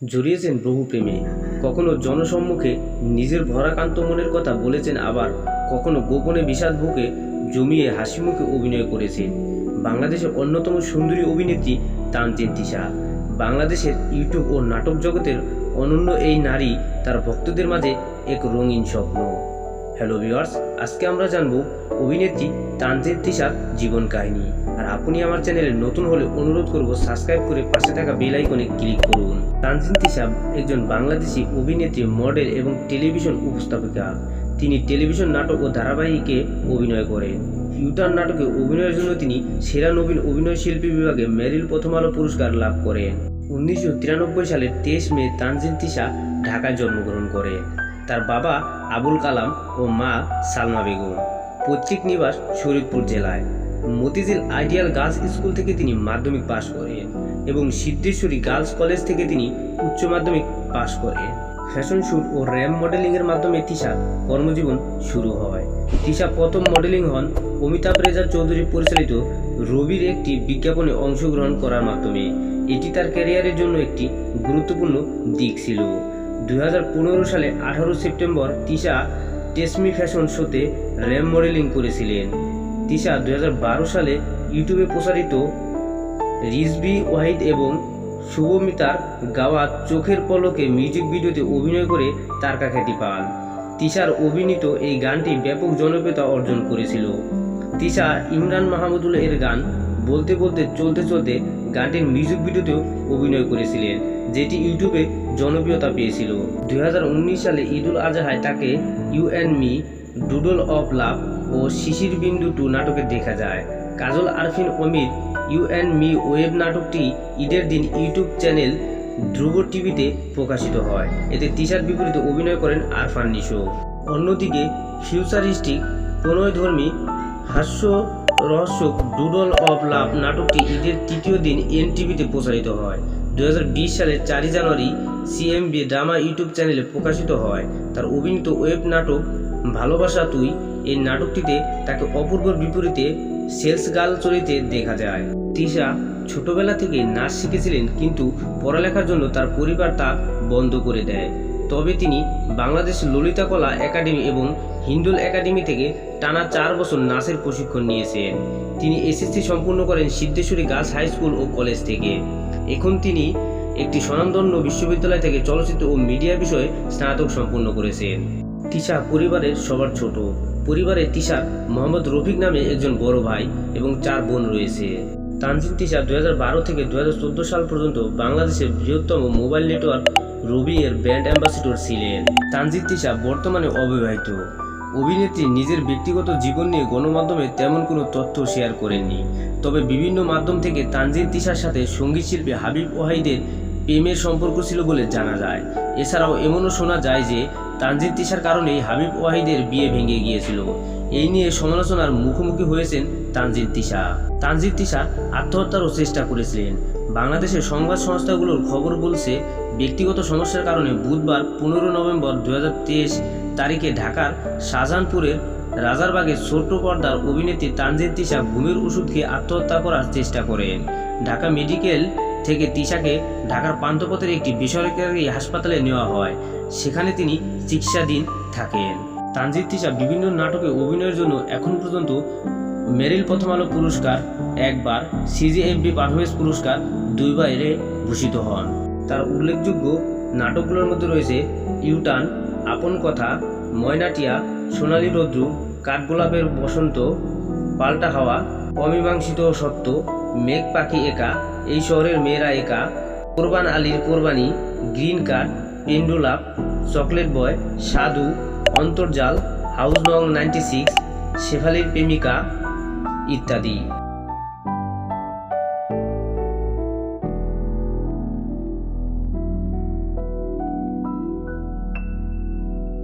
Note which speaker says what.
Speaker 1: জড়িয়েছেন বহু প্রেমে কখনো জনসম্মুখে নিজের ভরাকান্ত মনের কথা বলেছেন আবার কখনো গোপনে বিষাদ বুকে জমিয়ে হাসিমুখে অভিনয় করেছেন। বাংলাদেশের অন্যতম সুন্দরী অভিনেত্রী তানজিন তিশা। বাংলাদেশের ইউটিউব ও নাটক জগতের অনন্য এই নারী তার ভক্তদের মাঝে এক রঙিন স্বপ্ন। হ্যালো ভিউয়ার্স, আজকে আমরা জানব অভিনেত্রী তানজিন তিশার জীবন কাহিনী। আর আপনি আমার চ্যানেলে নতুন হলে অনুরোধ করব সাবস্ক্রাইব করে পাশে থাকা বেল আইকনে ক্লিক করুন। তানজিন তিশা একজন বাংলাদেশি অভিনেত্রী, মডেল এবং টেলিভিশন উপস্থাপিকা। তিনি টেলিভিশন নাটক ও ধারাবাহিকে অভিনয় করেন। ইউটার নাটকে অভিনয়ের জন্য তিনি সেরা নবীন অভিনয় শিল্পী বিভাগে মেরিল প্রথম আলো পুরস্কার লাভ করেন। উনিশশো সালের তেইশ মে তানজিন তিশা ঢাকায় জন্মগ্রহণ করে তার বাবা আবুল কালাম ও মা সালমা বেগম। পৈতৃক নিবাস শরীদপুর জেলায়। মতিঝিল আইডিয়াল গার্লস স্কুল থেকে তিনি মাধ্যমিক পাশ করেন এবং সিদ্ধেশ্বরী গার্লস কলেজ থেকে তিনি উচ্চ মাধ্যমিক পাশ করেন। ফ্যাশন শ্যুট ও র্যাম্প মডেলিংয়ের মাধ্যমে তিশা কর্মজীবন শুরু হয়। তিশা প্রথম মডেলিং হন অমিতাভ রেজা চৌধুরী পরিচালিত রবির একটি বিজ্ঞাপনে অংশগ্রহণ করার মাধ্যমে। এটি তার ক্যারিয়ারের জন্য একটি গুরুত্বপূর্ণ দিক ছিল। দুই হাজার পনেরো সালে আঠারো সেপ্টেম্বর তিশা টেসমি ফ্যাশন শোতে র্যাম মডেলিং করেছিলেন। তিশা দুই হাজার বারো সালে ইউটিউবে প্রচারিত রিজবি ওয়াহিদ এবং শুভমিতার গাওয়া চোখের পলকে মিউজিক ভিডিওতে অভিনয় করে তারকা খ্যাতি পান। তিশার অভিনীত এই গানটি ব্যাপক জনপ্রিয়তা অর্জন করেছিল। তিশা ইমরান মাহমুদুল এর গান বলতে বলতে চলতে চলতে গানটির মিউজিক ভিডিওতেও অভিনয় করেছিলেন, যেটি ইউটিউবে জনপ্রিয়তা পেয়েছিল। দুই হাজার উনিশ সালে ঈদুল আজহায় তাকে you and me doodle of love O Shishir Bindu two নাটকে দেখা যায়। কাজল আরফিন অমির ইউ অ্যান্ড মি ওয়েব নাটকটি ঈদের দিন ইউটিউব চ্যানেল ধ্রুব টিভিতে প্রকাশিত হয়। এতে তিশার বিপরীতে অভিনয় করেন আরফান নিশো। অন্যদিকে ফিউচারিস্টিক প্রণয়ধর্মী হাস্য রহস্য ডুডল অফ লাভ নাটকটি ঈদের তৃতীয় দিন এন টিভিতে প্রচারিত হয়। দু হাজার বিশ সালের চারই জানুয়ারি সিএমবি ড্রামা ইউটিউব চ্যানেলে প্রকাশিত হয়। তার অভিনীত ওয়েব নাটক ভালোবাসা তুই এই নাটকটিতে তাকে অপূর্বর বিপরীতে সেলস গার্ল চরিত্রে দেখা যায়। তিশা ছোটবেলা থেকে নাচ শিখেছিলেন কিন্তু পড়ালেখার জন্য তার পরিবার তা বন্ধ করে দেয়। তবে তিনি বাংলাদেশ ললিতা কলা একাডেমি এবং হিন্দুল একাডেমি থেকে টানা চার বছর নাচের প্রশিক্ষণ নিয়েছেন। তিনি এসএসসি সম্পূর্ণ করেন সিদ্ধেশ্বরী গার্লস হাই স্কুল ও কলেজ থেকে। এখন তিনি একটি স্বনামধন্য বিশ্ববিদ্যালয় থেকে চলচ্চিত্র ও মিডিয়া বিষয়ে স্নাতক সম্পূর্ণ করেছেন। তিশা পরিবারের সবার ছোট। পরিবারে তিশার মোহাম্মদ রফিক নামে একজন বড় ভাই এবং চার বোন রয়েছে। তানজিন তিশা দু থেকে দু সাল পর্যন্ত বাংলাদেশের বৃহত্তম মোবাইল নেটওয়ার্ক রবি এর ব্র্যান্ড অ্যাম্বাসিডর ছিলেন। তানজিন তিশা বর্তমানে অবিবাহিত। অভিনেত্রী নিজের ব্যক্তিগত জীবন নিয়ে গণমাধ্যমে তেমন কোনো তথ্য শেয়ার করেননি। তবে বিভিন্ন মাধ্যম থেকে তানজিন তিশার সাথে সংগীত শিল্পী হাবিব ওয়াহিদের প্রেমের সম্পর্ক ছিল বলে জানা যায়। এছাড়াও এমনও শোনা যায় যে তানজিন তিশার কারণেই হাবিব ওয়াহিদের বিয়ে ভেঙে গিয়েছিল। এই নিয়ে সমালোচনার মুখোমুখি হয়েছেন তানজিন তিশা। তানজিন তিশা আত্মহত্যারও চেষ্টা করেছিলেন। বাংলাদেশের সংবাদ সংস্থাগুলোর খবর বলছে, ব্যক্তিগত সমস্যার কারণে বুধবার পনেরো নভেম্বর দুই হাজার তেইশ তারিখে ঢাকার শাহজাহানপুরের রাজারবাগের ছোট্ট পর্দার অভিনেত্রী তানজিন তিশা ঘুমের ওষুধ খেয়ে আত্মহত্যা করার চেষ্টা করেন। ঢাকা মেডিকেল থেকে তিশাকে ঢাকার পান্থপথের একটি বেসরকারি হাসপাতালে নেওয়া হয়। সেখানে তিনি চিকিৎসাধীন থাকেন। তানজিদ তিশা বিভিন্ন নাটকে অভিনয়ের জন্য এখন পর্যন্ত মেরিল প্রথম আলো পুরস্কার, একবার সিজিএফবি পারফরমেন্স পুরস্কার, দুইবারে ভূষিত হন। তার উল্লেখযোগ্য নাটকগুলোর মধ্যে রয়েছে ইউটান আপন কথা, ময়নাটিয়া, সোনালী রৌদ্র, কাঠগোলাপের বসন্ত, পাল্টা হাওয়া, অমীমাংসিত সত্য মেঘ পাখি একা, এই শহরের মেয়েরা একা। কোরবান আলীর কোরবানি, গ্রিন কার্ড পেন্ডুলাপ চকলেট বয়, সাধু, অন্তর্জাল, হাউস নং নাইনটি সিক্স, শেফালির প্রেমিকা, ইত্যাদি।